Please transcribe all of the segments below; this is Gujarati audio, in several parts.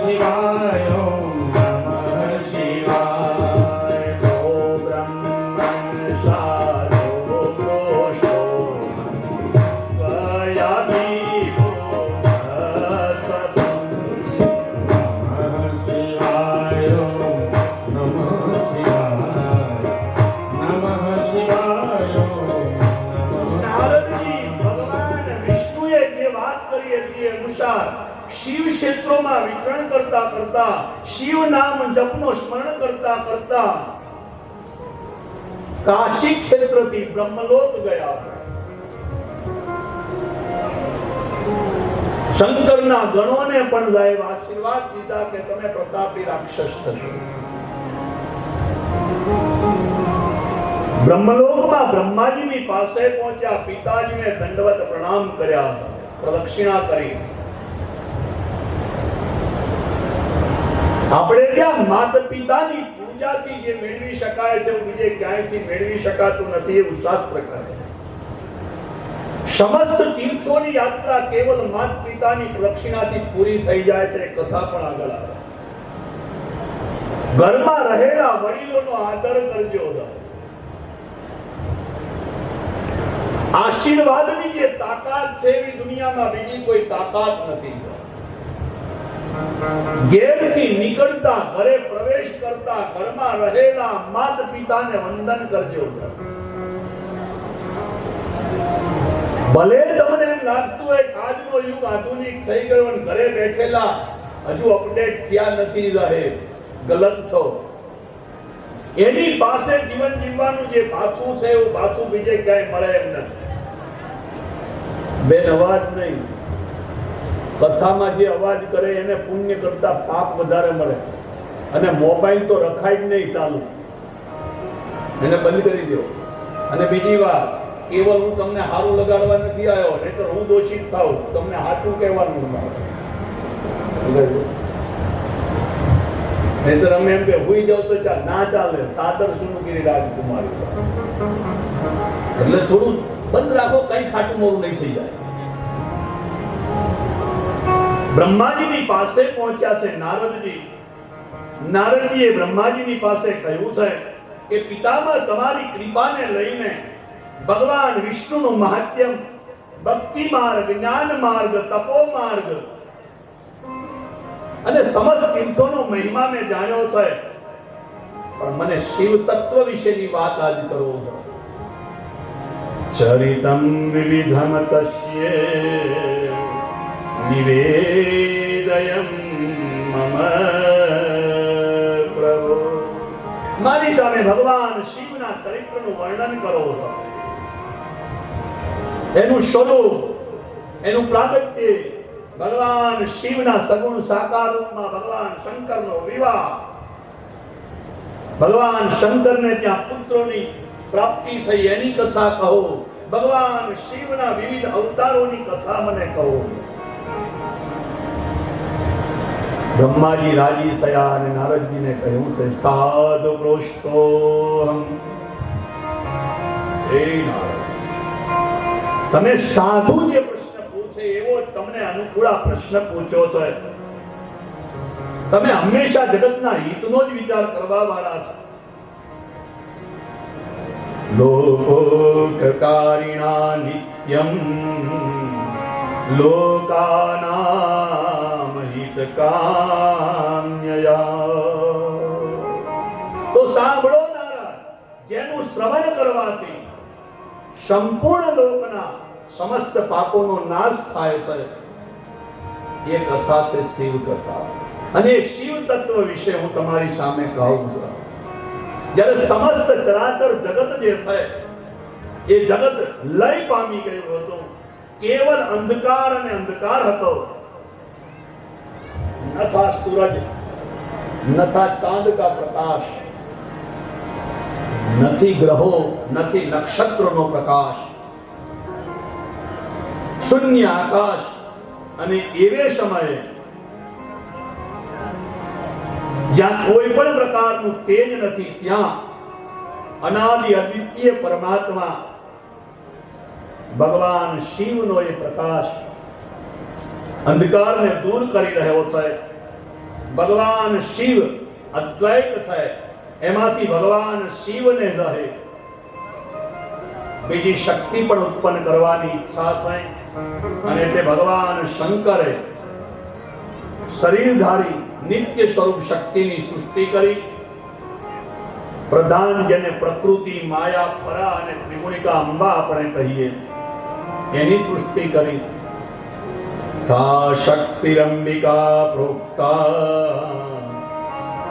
શિવાય કરતા કરતા શિવ નામ જપનો સ્મરણ કરતા કરતા કાશી ક્ષેત્રથી બ્રહ્મલોક ગયા શંકરના ગણોને પણ સાહેબ આશીર્વાદ દીધા કે તમે પ્રતાપી રાક્ષસ થશો બ્રહ્મલોકમાં બ્રહ્માજીની પાસે પહોંચ્યા પિતાજીને દંડવત પ્રણામ કર્યા પ્રદક્ષિણા કરી આપણે ત્યાં માતા પિતાની પૂજાથી જે મેળવી શકાય છે, એવું બીજે ક્યાંયથી મેળવી શકાતું નથી એવું શાસ્ત્ર કહે સમસ્ત તીર્થોની યાત્રા કેવલ માત પિતાની પ્રક્ષિણાથી પૂરી થઈ જાય છે કથા પણ આગળ આવે. ઘરમાં રહેલા વડીલોનો આદર કરજો આશીર્વાદની જે તાકાત છે, એવી દુનિયામાં બીજી કોઈ તાકાત નથી. ઘેરથી નીકળતા, ઘરે પ્રવેશ કરતા, ઘરમાં રહેલા માત પિતાને વંદન કરજો. ભલે તમને એમ લાગતું હોય આજનો યુગ આધુનિક થઈ ગયો અને ઘરે બેઠેલા હજુ અપડેટ થયા નથી સાહેબ ગલત છો. એની પાસે જીવન જીવવાનું જે ભાથું છે, એવું ભાથું બીજે ક્યાંય મળે એમ નથી. બેન અવાજ નહીં. કથામાં જે અવાજ કરે એને પુણ્ય કરતા પાપ વધારે મળે. અને મોબાઈલ તો રખાય જ નહીં ચાલુ. એને બંધ કરી દો અને બીજી વાત, કેવલ હું તમને સારું લગાડવા નથી આવ્યો, નહીતર હું દોષિત થાઉં. તમને સાચું કહેવાનું નહીતર અમે એમ કે, હુઈ જાવ તો ચાલ ના ચાલે. સાદર સુનુગીરી રાજકુમારી એટલે થોડું બંધ રાખો, કઈ ખાટું મોરું નહીં થઈ જાય. બ્રહ્માજીની પાસે પહોંચ્યા છે નારદજી. નારદજીએ બ્રહ્માજીની પાસે કહ્યું છે કે પિતામાં તમારી કૃપાને લઈને ભગવાન વિષ્ણુનું મહાત્યમ ભક્તિ માર્ગ, જ્ઞાન માર્ગ, તપો માર્ગ અને સમજ તીર્થોનો મહિમા મેં જાણ્યો છે. પણ મને શિવ તત્વ વિશેની વાત આજ કરો ચરિતમ વિવિધમ તસ્ય નિવેદયમ મમ પ્રભુ મારી સામે ભગવાન શિવના ચરિત્રનું વર્ણન કરો એનું સ્વરૂપ એનું પ્રાગટ્ય ભગવાન શિવના સગુણ સાકાર રૂપમાં ભગવાન શંકરનો વિવાહ ભગવાન શંકરને ત્યાં પુત્રોની પ્રાપ્તિ થઈ એની કથા કહો ભગવાન શિવના વિવિધ અવતારોની કથા મને કહો બ્રહ્માજી રાજી થયા અને નારદજીને કહ્યું છે સાધુ પૃષ્ઠોહમ તમે સાધુ જે પ્રશ્ન પૂછે એવો તમને અનુકૂળ પ્રશ્ન પૂછ્યો છે. તમે હંમેશા જગતના હિતનો જ વિચાર કરવા વાળા છો. લોકોકારિણા નિત્યમ. લોકાનામ હિતકામ્યયા તો સાંભળો નારાયણ જેનું શ્રવણ કરવાથી સંપૂર્ણ લોકના સમસ્ત પાપોનો નાશ થાય છે એ કથા છે શિવ કથા અને શિવ તત્વ વિશે હું તમારી સામે કહું છું. જ્યારે સમસ્ત ચરાચર જગત જે છે, એ જગત લય પામી ગયું હતું. કેવલ અંધકાર અને અંધકાર હતો. ન था સૂરજ ન થા ચાંદ કા પ્રકાશ નથી ગ્રહો નથી નક્ષત્રનો પ્રકાશ શૂન્ય આકાશ અને એવે સમયે જ્યાં કોઈ પણ પ્રકારનું તેજ નથી ત્યાં અનાદિ અદ્વિતીય પરમાત્મા ભગવાન શિવનો એ પ્રકાશ અંધકારને દૂર કરી રહ્યો છે ભગવાન શિવ અદ્વૈત છે એમાંથી ભગવાન શિવને રહે બીજી શક્તિ પણ ઉત્પન્ન કરવાની ઈચ્છા થઈ અને એટલે ભગવાન શંકરે શરીરધારી નિત્ય સ્વરૂપ શક્તિની સૃષ્ટિ કરી પ્રધાન જેને પ્રકૃતિ માયા પરા અને ત્રિગુણિકા અંબા આપણે કહીએ એની સૃષ્ટિ કરી સા શક્તિરંબિકા પ્રોક્તા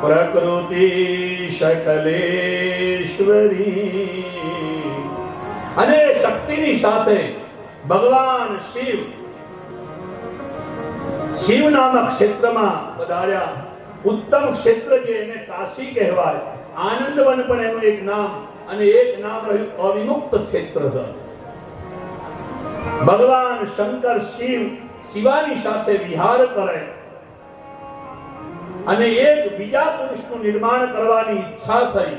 પ્રકૃતિ અને શક્તિની સાથે ભગવાન શિવ શિવ નામક ક્ષેત્રમાં પધાર્યા ઉત્તમ ક્ષેત્ર જે એને કાશી કહેવાય, આનંદવન પણ એનું એક નામ અને એક નામ રહ્યું અવિમુક્ત ક્ષેત્ર ભગવાન શંકર શિવ શિવાની સાથે વિહાર કરે. અને એક બીજા પુરુષનું નિર્માણ કરવાની ઈચ્છા થઈ,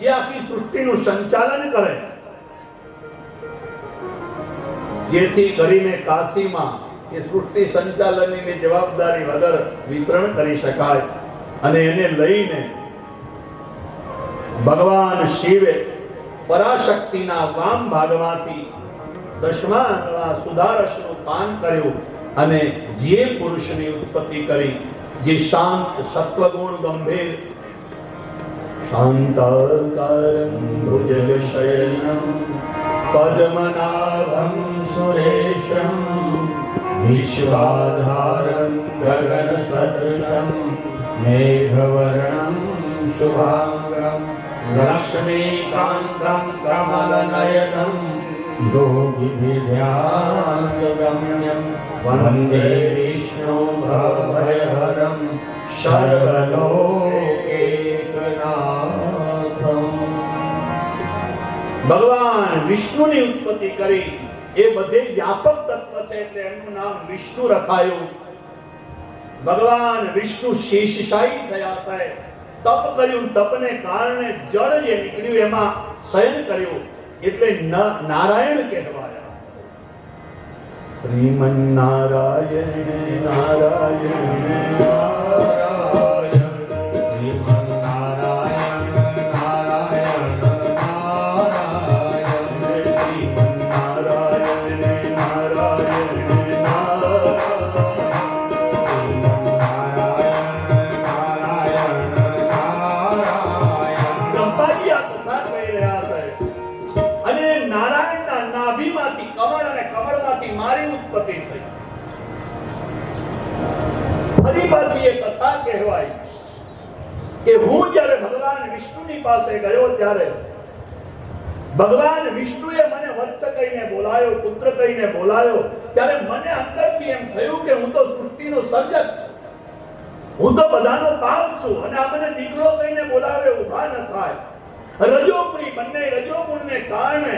જે આખી સૃષ્ટિનું સંચાલન કરે. જેથી કરીને કાશીમાં એ સૃષ્ટિ સંચાલનની જવાબદારી વગર વિતરણ કરી શકાય. અને એને લઈને ભગવાન શિવે પરાશક્તિના વામ ભાગમાંથી દશમા અથવા સુધારસનું પાન કર્યું અને જે પુરુષની ઉત્પત્તિ કરી, જે શાંત સત્વગુણ ગંભીર. શાંતાકારમ પદ્મનાભમ સુરેશમ વિશ્વાધારમ ગગનસદૃશમ મેઘવર્ણમ શુભાંગમ લક્ષ્મીકાંતમ કમલનયનમ योगिभिध्यानगम्यं वन्दे विष्णु भवभयहरं સર્વલોકેકનાથમ ભગવાન વિષ્ણુની ઉત્પત્તિ કરી એ બધે વ્યાપક તત્વ છે એટલે એમનું નામ વિષ્ણુ રખાયું ભગવાન વિષ્ણુ શેષશાહી થયા છે તપ કર્યું તપને કારણે જળ જે નીકળ્યું એમાં શયન કર્યું એટલે નારાયણ કહેવાયા. શ્રીમન નારાયણ નારાયણ પાસે ગયો ત્યારે ભગવાન વિષ્ણુએ મને વત્સ કહીને બોલાયો, પુત્ર કહીને બોલાયો. ત્યારે મને અંદરથી એમ થયું કે હું તો સૃષ્ટિનો સર્જક છું. હું તો બધાનો પાપ છું અને આ મને દીકરો કહીને બોલાવે ઊભા ન થાય. રજોગુણી, બંને રજોગુણને કારણે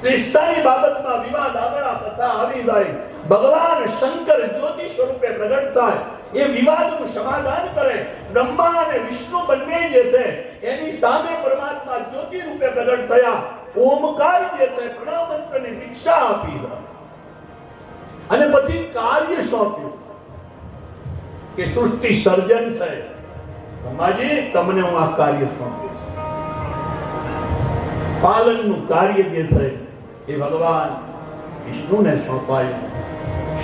શ્રેષ્ઠતાની બાબતમાં વિવાદ આગળ પછા આવી જાય. ભગવાન શંકર જ્યોતિ સ્વરૂપે પ્રગટ થાય. એ વિવાદનું સમાધાન કરે. બ્રહ્મા અને વિષ્ણુ બંને જે છે, એની સામે પરમાત્મા જ્યોતિ રૂપે પ્રગટ થયા. ઓમકાર જે છે પ્રણવ મંત્રની દીક્ષા આપી અને પછી કાર્ય સોંપ્યું કે સૃષ્ટિ સર્જન છે. બ્રહ્માજી, તમને હું આ કાર્ય સોંપ્યું પાલનનું કાર્ય જે છે, એ ભગવાન વિષ્ણુને સોંપાયું.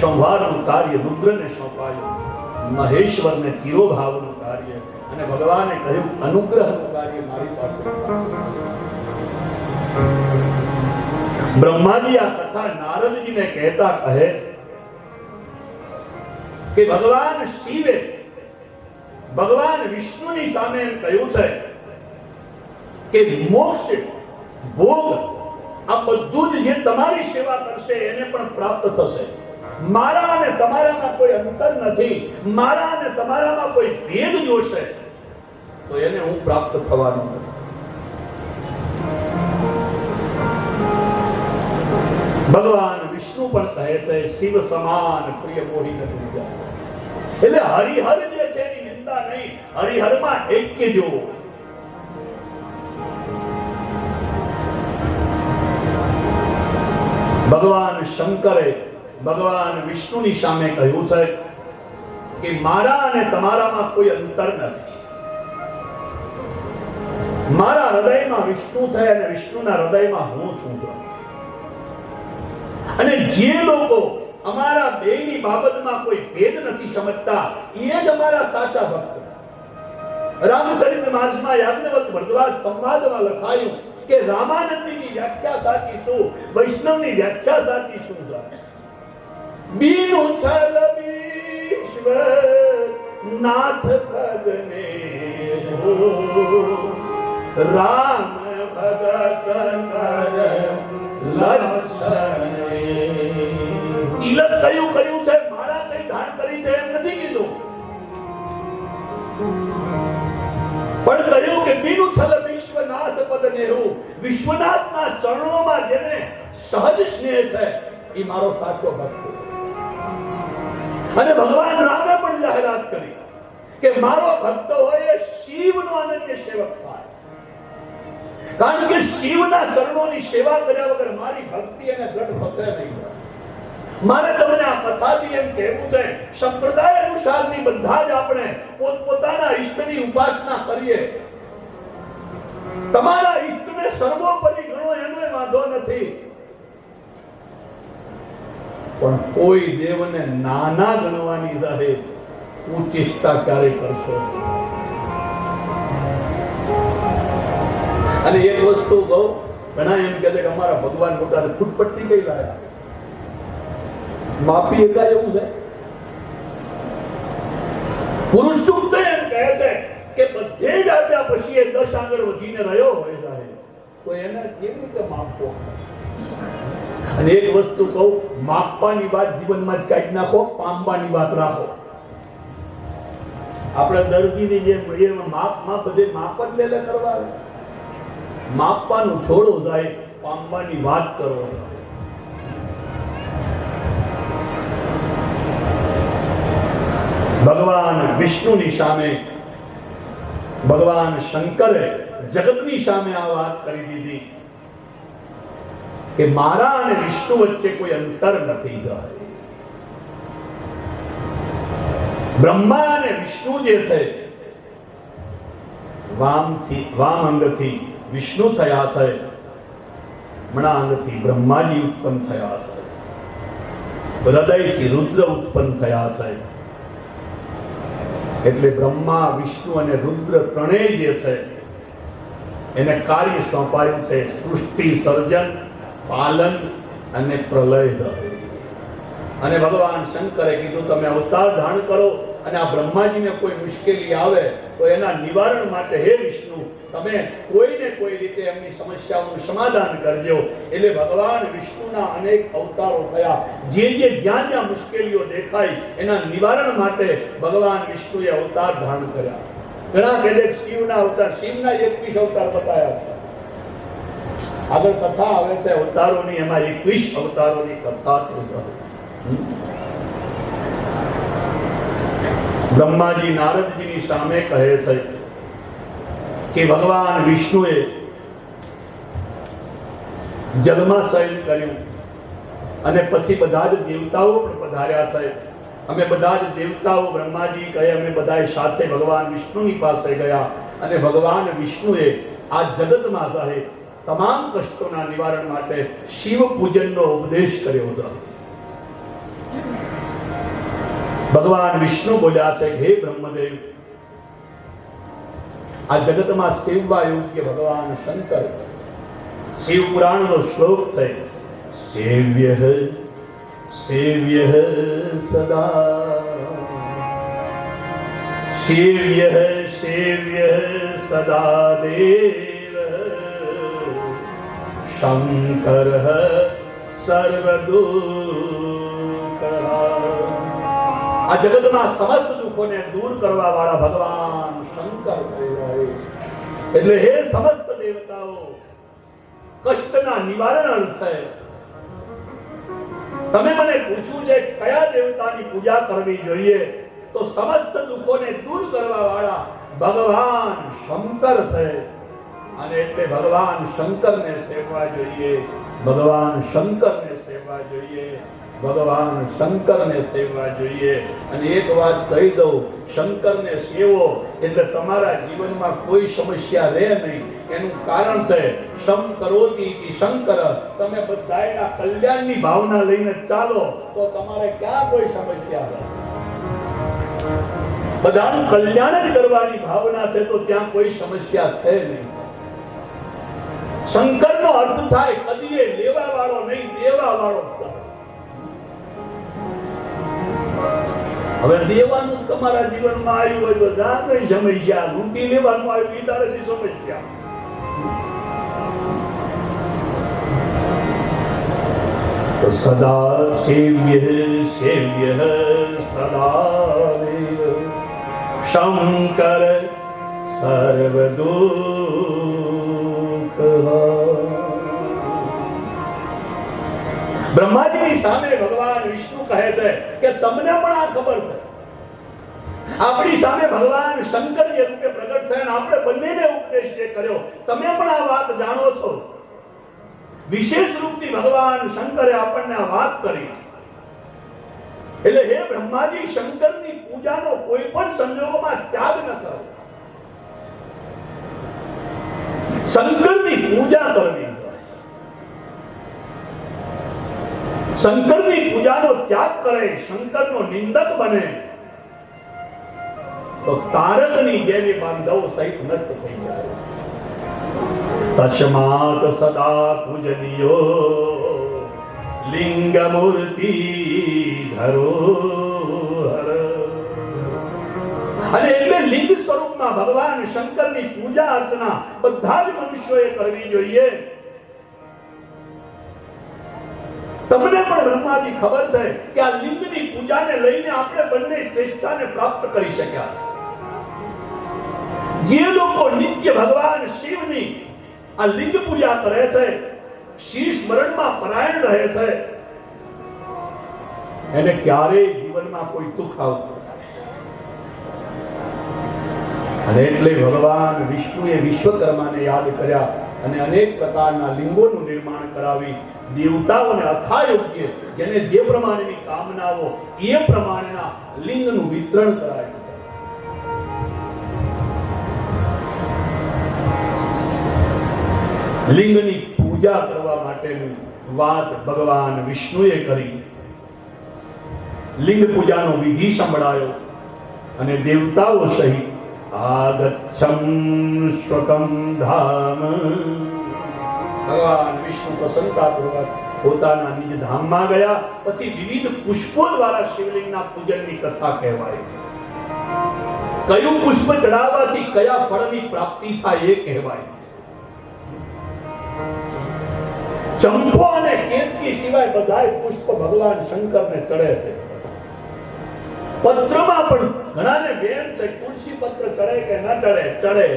સંભારનું કાર્ય રુદ્રને સોંપાયું. મહેશ્વરને તિરોભાવનું કાર્ય અને ભગવાને કહ્યું, અનુગ્રહનું કાર્ય મારી પાસે બ્રહ્માજી આ કથા નારદજીને કહેતા કહે કે ભગવાન શિવે. ભગવાન વિષ્ણુની સામે એમ કહ્યું છે કે મોક્ષ ભોગ આ બધું જ જે તમારી સેવા કરશે એને પણ પ્રાપ્ત થશે. મારા અને તમારામાં કોઈ અંતર નથી. મારા અને તમારામાં કોઈ ભેદ જોશે. તો એને હું પ્રાપ્ત થવાનો નથી. ભગવાન વિષ્ણુ પણ કહે છે, શિવ સમાન પ્રિય કોઈ એટલે હરિહર જે છે એની નિંદા નહીં, હરિહરમાં ઐક્ય જોવો ભગવાન શંકરે ભગવાન વિષ્ણુની સામે કહ્યું છે કે મારા અને તમારામાં કોઈ અંતર નથી. મારા હૃદયમાં વિષ્ણુ છે અને વિષ્ણુના હૃદયમાં હું છું. અને જે લોકો અમારા બેની બાબતમાં કોઈ ભેદ નથી સમજતા, એ જ અમારા સાચા ભક્ત છે. રામચરિત માર્ગમાં યાજ્ઞવલ્ક ભરદ્વાજ સંવાદમાં લખાયું કે રામાનંદની વ્યાખ્યા સાચી શું, વૈષ્ણવની વ્યાખ્યા સાચી શું છે? બીનુ છલ વિશ્વ નાથ પદને રામ ભગત કર લક્ષણ તિલક કયું કર્યું છે મારા કઈ ધાણ કરી છે એમ નથી કીધું પણ કહ્યું કે બીનું છલ વિશ્વનાથ પદ નેહુ વિશ્વનાથના ચરણોમાં જેને સહજ સ્નેહ છે એ મારો સાચો ભક્ત છે અને ભગવાન રામે પણ જાહેરાત કરી કે મારો ભક્ત હોય એ શિવનો અનન્ય સેવક થાય. કારણ કે શિવના ચરણોની સેવા કર્યા વગર મારી ભક્તિ અને દ્રઢ થશે નહીં મારે તમને આ કથાથી એમ કહેવું છે, સંપ્રદાય અનુસારની બધા જ આપણે પોતપોતાના ઈષ્ટની ઉપાસના કરીએ. તમારા ઈષ્ટને સર્વોપરી ગણો એનો વાંધો નથી. પણ કોઈ દેવને નાના ગણવાની જાહે ઉચિષ્ટા ક્યારે કરશો? અને એક વસ્તુ કહું ઘણા એમ કહે છે કે અમારા ભગવાન પોતાને ફૂટપટ્ટી કઈ લાયા? માપી એકા એવું છે? પુરુષ સૂક્ત એમ કહે છે કે બધે જ આપ્યા પછી એ દસ આગળ વધીને રહ્યો હોય સાહેબ તો એને કેવી રીતે માપવો? અને એક વસ્તુ કહું, માપવાની વાત જીવનમાં જ કાઢી નાખો, પામવાની વાત રાખો. આપણે દર્દીની જેમ એમાં માપ બધે માપ જ લે લે કરવા આવે. માપવાનું છોડો જાય પામવાની વાત કરો ભગવાન વિષ્ણુની સામે, ભગવાન શંકરે જગતની સામે આ વાત કરી દીધી. કે મારા અને વિષ્ણુ વચ્ચે કોઈ અંતર નથી જાય બ્રહ્મા અને વિષ્ણુ જે છે, વામથી, વામ અંગથી વિષ્ણુ થયા છે મણા અંગથી બ્રહ્માજી ઉત્પન્ન થયા છે, હૃદયથી રુદ્ર ઉત્પન્ન થયા છે. એટલે બ્રહ્મા, વિષ્ણુ અને રુદ્ર ત્રણેય જે છે, એને કાર્ય સોંપાયું છે, સૃષ્ટિ, સર્જન પાલન અને પ્રલય અને ભગવાન શંકરે કીધું, તમે અવતાર ધારણ કરો અને આ બ્રહ્માજીને કોઈ મુશ્કેલી આવે તો એના નિવારણ માટે હે વિષ્ણુ, તમે કોઈને કોઈ રીતે એમની સમસ્યાઓનું સમાધાન કરજો. એટલે ભગવાન વિષ્ણુના અનેક અવતારો થયા. જે જે જ્યાં જ્યાં મુશ્કેલીઓ દેખાય એના નિવારણ માટે ભગવાન વિષ્ણુએ અવતાર ધારણ કર્યા. ઘણા છે શિવના અવતાર, શિવના એકવીસ અવતાર બતાવ્યા છે. આગળ કથા આવે છે, અવતારોની, એમાં એકવીસ અવતારોની કથા છે. બ્રહ્માજી નારદજીની સામે કહે છે કે ભગવાન વિષ્ણુએ જગમાં શયન કર્યું અને પછી બધા જ દેવતાઓ પણ પધાર્યા છે. અમે બધા જ દેવતાઓ બ્રહ્માજી કહે, અમે બધા સાથે ભગવાન વિષ્ણુની પાસે ગયા અને ભગવાન વિષ્ણુએ આ જગતમાં સાહેબ તમામ કષ્ટોના નિવારણ માટે શિવ પૂજનનો ઉપદેશ કર્યો હતો. ભગવાન વિષ્ણુ બોલ્યા છે હે બ્રહ્મદેવ, આ જગતમાં સેવવા યોગ્ય ભગવાન શંકર શિવ પુરાણનો શ્લોક છે, સેવ્ય સેવ્ય સદા. સેવ્ય સેવ્ય સદા દેવ. શંકર સર્વદુઃખહા આ જગતના સમસ્ત દુઃખોને દૂર કરવા વાળા ભગવાન શંકર એટલે હે સમસ્ત દેવતાઓ કષ્ટના નિવારણ અર્થે તમે મને પૂછ્યું છે કયા દેવતાની પૂજા કરવી જોઈએ તો સમસ્ત દુઃખોને દૂર કરવા વાળા ભગવાન શંકર છે અને એટલે ભગવાન શંકરને સેવવા જોઈએ, ભગવાન શંકરને સેવવા જોઈએ, ભગવાન શંકરને સેવવા જોઈએ. અને એક વાત કહી દઉં, શંકરને સેવો એટલે તમારા જીવનમાં કોઈ સમસ્યા રહે નહીં. એનું કારણ છે સમ કરોતી શંકર. તમે બધાયના કલ્યાણની ભાવના લઈને ચાલો, તો તમારે ક્યાં કોઈ સમસ્યા રહે? બધાનું કલ્યાણ જ કરવાની ભાવના છે, તો ત્યાં કોઈ સમસ્યા છે નહીં. શંકરનો અર્થ થાય કદીએ લેવા વાળો નહીં દેવા વાળો હવે દેવાનું તમારા જીવનમાં આવ્યું હોય, તો જાત નહીં સમસ્યા. લૂંટી લેવાનું આવ્યું એ તારેથી સમસ્યા. સદા સેવ્ય સેવ્ય, સદા શંકર સર્વ બ્રહ્માજીની સામે ભગવાન વિષ્ણુ કહે છે કે તમને પણ આ ખબર છે. આપણી સામે ભગવાન શંકર જે રૂપે પ્રગટ થયા આપણે બંનેને ઉપદેશ જે કર્યો, તમે પણ આ વાત જાણો છો. વિશેષ રૂપથી ભગવાન શંકરે આપણને આ વાત કરી છે. એટલે હે બ્રહ્માજી, શંકરની પૂજાનો કોઈ પણ સંજોગોમાં ત્યાગ ન કરો. શંકરની પૂજા કરવી. શંકરની પૂજાનો ત્યાગ કરે, શંકરનો નિંદક બને. તો તારકની જેવી બાંધવ સહિત નષ્ટ થઈ જાય તસ્માત સદા પૂજનીયો લિંગ મૂર્તિ ધરો અને એટલે લિંગ સ્વરૂપમાં ભગવાન શંકરની પૂજા અર્ચના બધા જ મનુષ્યોએ કરવી જોઈએ. તમને પણ બ્રહ્માજી ખબર છે કે આ લિંગની પૂજાને લઈને આપણે બંને શ્રેષ્ઠતાને પ્રાપ્ત કરી શક્યા છે જે લોકો નિત્ય ભગવાન શિવની આ લિંગ પૂજા કરે છે, શિવ સ્મરણમાં પરાયણ રહે છે, એને ક્યારેય જીવનમાં કોઈ દુઃખ આવતું. અને એટલે ભગવાન વિષ્ણુએ વિશ્વકર્માને યાદ કર્યા અને અનેક પ્રકારના લિંગોનું નિર્માણ કરાવી દેવતાઓને અથાયોગ્ય જેને જે પ્રમાણેની કામનાઓ, એ પ્રમાણેના લિંગનું વિતરણ કરાયું. લિંગની પૂજા કરવા માટેની વાત ભગવાન વિષ્ણુએ કરી. લિંગ પૂજાનો વિધિ સંભળાયો અને દેવતાઓ સહિત આગચ્છમ સ્વકમ ધામ ભગવાન વિષ્ણુ પ્રસન્નતાપૂર્વક પોતાના નિજ ધામમાં ગયા. પછી વિવિધ પુષ્પો દ્વારા શિવલિંગના પૂજનની કથા કહેવાય છે. કયું પુષ્પ ચડાવવાથી કયા ફળની પ્રાપ્તિ થાય એ કહેવાય ચંપો અને કેતકી સિવાય બધાય પુષ્પ ભગવાન શંકરને ચડે છે. પત્રમાં પણ ઘણાને વેમ છે તુલસી પત્ર ચડે કે ન ચડે ચડે.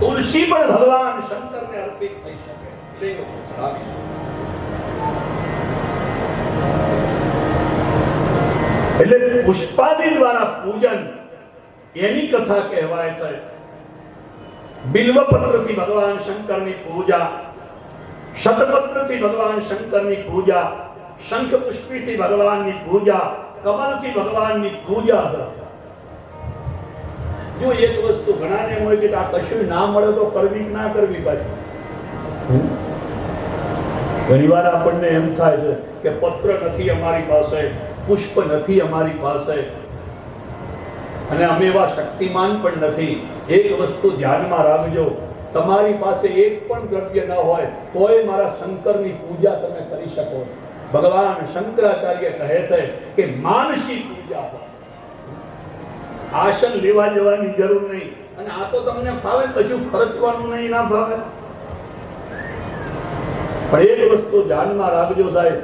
તુલસી પણ ભગવાન શંકરને અર્પિત થઈ શકે. એટલે પુષ્પાદિ દ્વારા પૂજન એની કથા કહેવાય છે. બિલ્વપત્રથી ભગવાન શંકરની પૂજા, શતપત્રથી ભગવાન શંકરની પૂજા શંખ પુષ્પીથી ભગવાનની પૂજા, કમલથી ભગવાનની પૂજા. જો એક વસ્તુ ઘણાને હોય કે આ કશું ના મળે તો કરવી ના કરવી પાછી? ઘણીવાર આપણને એમ થાય છે કે પત્ર નથી અમારી પાસે, પુષ્પ નથી અમારી પાસે. અને અમે એવા શક્તિમાન પણ નથી. એક વસ્તુ ધ્યાનમાં રાખજો. તમારી પાસે એક પણ દ્રવ્ય ન હોય, તોય મારા શંકરની પૂજા તમે કરી શકો. ભગવાન શંકરાચાર્ય કહે છે કે માનસી પૂજા આસન લેવા જવાની જરૂર નહીં. અને આ તો તમને ફાવે કશું ખર્ચવાનું નહીં, ના ફાવે. પણ એક વસ્તુ ધ્યાનમાં રાખજો સાહેબ,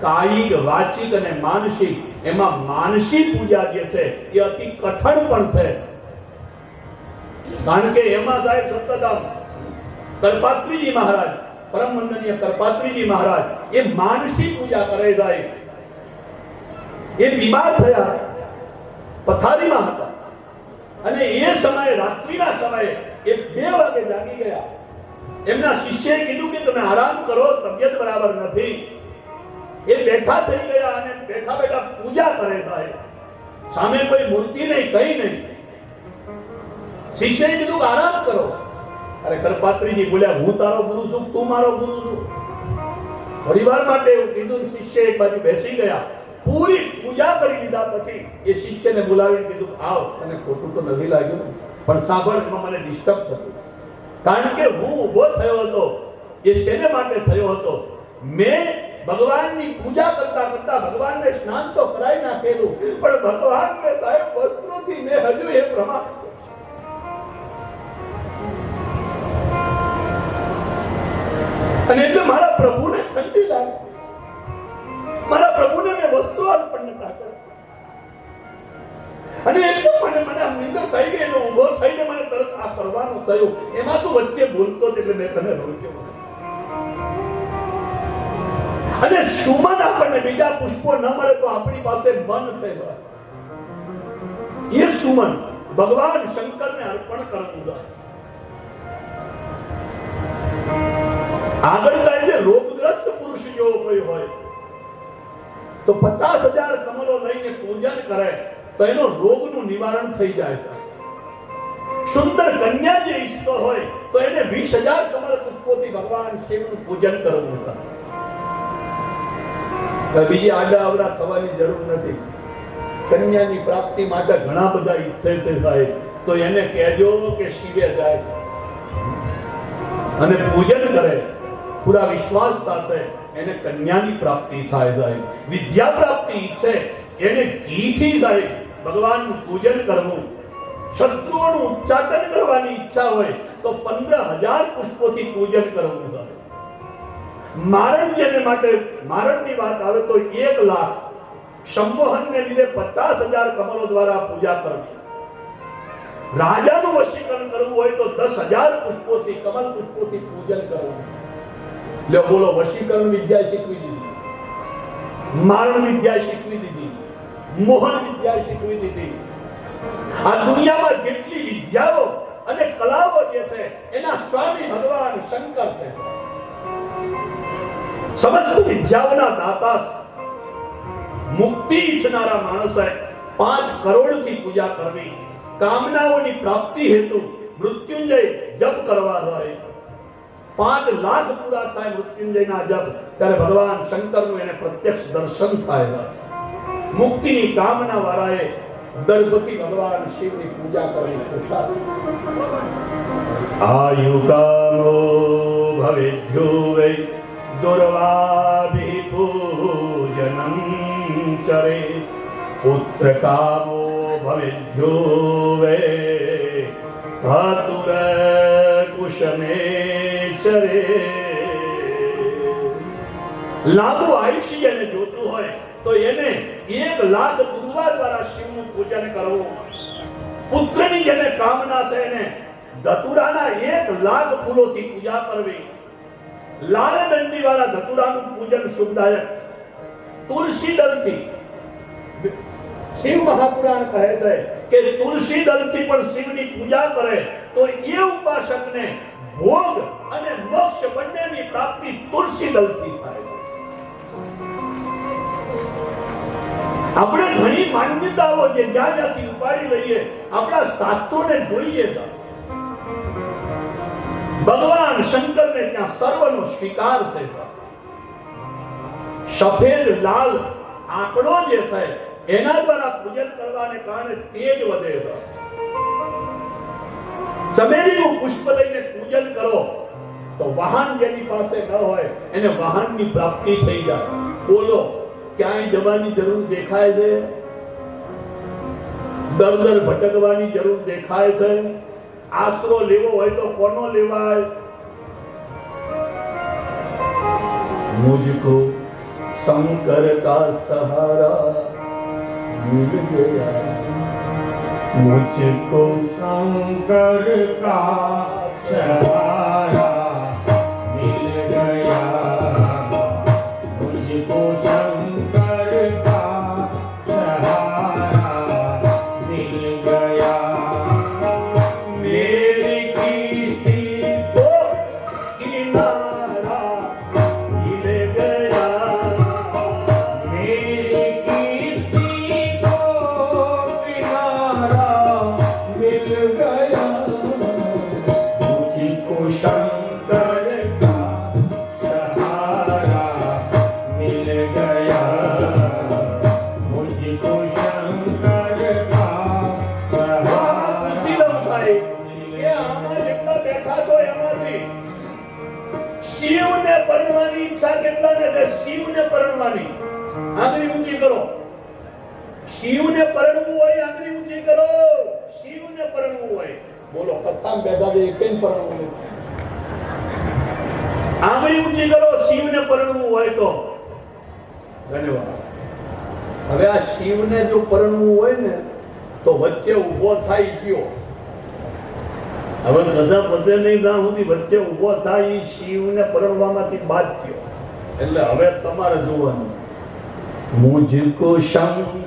કાયિક વાચિક અને માનસિક, એમાં માનસિક પૂજા જે છે એ અતિ કઠણ પણ છે. કારણ કે એમાં સાહેબ સતત આમ કરપાત્રીજી મહારાજ પરમ વંદનીય કરપાત્રીજી મહારાજ, એ માનસિક પૂજા કરે સાહેબ. એ બીમાર થયા. પથારીમાં હતા. અને એ સમયે, રાત્રિના સમયે એ બે વાગે જાગી ગયા. એમના શિષ્યએ કીધું કે તમે આરામ કરો, તબિયત બરાબર નથી. એ બેઠા થઈ ગયા અને બેઠા બેઠા પૂજા કરે થાય સામે કોઈ મૂર્તિ નહીં, કઈ નહીં. શિષ્યએ કીધું આરામ કરો. અરે કરપાત્રીજી બોલ્યા, હું તારો ગુરુ છું, તું મારો ગુરુ છું. થોડી વાર માટે એવું કીધું શિષ્ય એક બાજુ બેસી ગયા. પૂરી પૂજા કરી લીધા પછી એ શિષ્યને બોલાવીને કીધું, આવ. તને ખોટું તો નથી લાગ્યું ને. પણ સાંભળમાં મને ડિસ્ટર્બ થતું. કારણ કે હું ઊભો થયો હતો, એ શેને માટે થયો હતો? મેં ભગવાનની પૂજા કરતા કરતા ભગવાનને સ્નાન તો કરાવી નાખેલું, પણ ભગવાનને સાહેબ વસ્ત્રોથી મેં હજુ એ પ્રમાણ અને એટલે મારા પ્રભુને વસ્તુ અર્પણ નતા અને એકદમ મને મને નિંદર થઈ ગઈ એટલે ઊભો થઈને મને તરત આ કરવાનું થયું એમાં તું વચ્ચે ભૂલતો એટલે મેં તને રોક્યો અને સુમન આપણને બીજા પુષ્પો ન મળે તો આપણી પાસે મન છે. એ સુમન, ભગવાન શંકરને અર્પણ કરતું છે. આગળ કાંઈ રોગગ્રસ્ત પુરુષ જેવો કોઈ હોય તો પચાસ હજાર કમલો લઈને પૂજન કરે, તો એનો રોગનું નિવારણ થઈ જાય છે. સુંદર કન્યા જે ઈચ્છતો હોય, તો એને વીસ હજાર કમળ પુષ્પોથી ભગવાન શિવનું પૂજન કરવું બીજી આડા અવડા થવાની જરૂર નથી. કન્યાની પ્રાપ્તિ માટે ઘણા બધા ઈચ્છે છે સાહેબ. તો એને કહેજો કે શિવે જાય. અને પૂજન કરે. પૂરા વિશ્વાસ સાથે એને કન્યાની પ્રાપ્તિ થાય સાહેબ. વિદ્યા પ્રાપ્તિ ઈચ્છે, એને ઘીથી સાહેબ ભગવાનનું પૂજન કરવું. શત્રુઓનું ઉચ્ચાટન કરવાની ઈચ્છા હોય તો પંદર હજાર પુષ્પોથી પૂજન કરવું સાહેબ. મારણ જેને માટે, મારણની વાત આવે તો એક લાખ. સંમોહનને લીધે પચાસ હજાર કમલો દ્વારા પૂજા કરવી. રાજાનું વશીકરણ કરવું હોય તો દસ હજાર પુષ્પોથી, કમલ પુષ્પોથી પૂજન કરવું. લે, બોલો, વશીકરણ વિદ્યા શીખવી દીધી. મારણ વિદ્યા શીખવી દીધી. મોહન વિદ્યા શીખવી દીધી. આ દુનિયામાં કેટલી વિદ્યાઓ અને કલાઓ જે છે, એના સ્વામી ભગવાન શંકર છે. સમસ્ત વિદ્યાઓના દાતા છે. મુક્તિ ઈચ્છનારા માણસે પાંચ કરોડથી પૂજા કરવી. કામનાઓની પ્રાપ્તિ હેતુ મૃત્યુંજય જપ કરવા હોય. પાંચ લાખ પૂરા થાય મૃત્યુંજયના જપ ત્યારે ભગવાન શંકરનું એને પ્રત્યક્ષ દર્શન થાય છે. મુક્તિની કામના વાળાએ દર્ભથી ભગવાન શિવની પૂજા કરવી પુરુષાર્થ આયુકામો ભવેદ્યો વૈ દુર્વાભિ પૂજનમ ચરે. પુત્રકામો ભવેદ્યો વૈ ધાતુર કુશમે ચરે લાંબુ આયુષ્ય જેને જોતું હોય તો એને એક લાખ દુર્વા દ્વારા શિવનું પૂજન કરવું. પુત્રની જેને કામના છે એને ધતુરાના એક લાખ ફૂલોથી પૂજા કરવી. લાલ દંડી વાળા ધતુરાનું પૂજન શુભદાયક. તુલસી દળથી શિવ મહાપુરાણ કહે છે કે તુલસી દળથી પણ શિવની પૂજા કરે તો એ ઉપાસકને ભોગ અને મોક્ષ બંનેની પ્રાપ્તિ તુલસી દલથી થાય આપણે ઘણી માન્યતાઓ જે જ્યાં જ્યાંથી ઉપાડી લઈએ, આપણા શાસ્ત્રોને જોઈએ ભગવાન શંકરને ત્યાં સર્વનો સ્વીકાર થયો સફેદ, લાલ આંકડો જે થાય એના દ્વારા પૂજન કરવાને કારણે તેજ વધે છે. ચમેલીનું પુષ્પ લઈને પૂજન કરો, તો વાહન જેની પાસે ન હોય, એને વાહનની પ્રાપ્તિ થઈ જાય. બોલો, ક્યાંય જવાની જરૂર દેખાય છે? દર ભટકવાની જરૂર દેખાય છે? આશરો લેવો હોય તો કોનો લેવાય? મુજકો શંકર કા સહારા, મિલ ગયા. मुझको शंकर का सहारा હવે આ શિવને જો પરણવું હોય ને, તો વચ્ચે ઊભો થાય ગયો હવે બધા બધે નહીં ત્યાં સુધી વચ્ચે ઊભો થાય શિવ શિવને પરણવામાંથી બાદ થયો એટલે હવે તમારે જોવાનું. હું જીવકો શંખ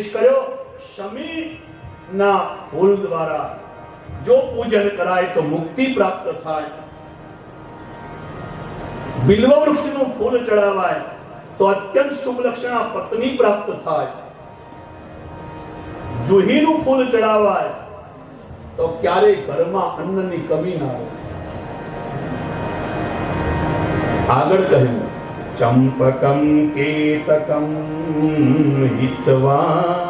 એનો કર્યો શમી ના ફૂલ દ્વારા જો પૂજન કરાય તો મુક્તિ પ્રાપ્ત થાય. બિલ્વ વૃક્ષનું ફૂલ ચડાવાય તો અત્યંત શુભ લક્ષણ પત્ની પ્રાપ્ત થાય. જુહીનું ફૂલ ચડાવાય તો ક્યારેય ઘરમાં અન્નની કમી ના રહે. આગળ કહ્યું ચંપકમ કેતકમ હિતવા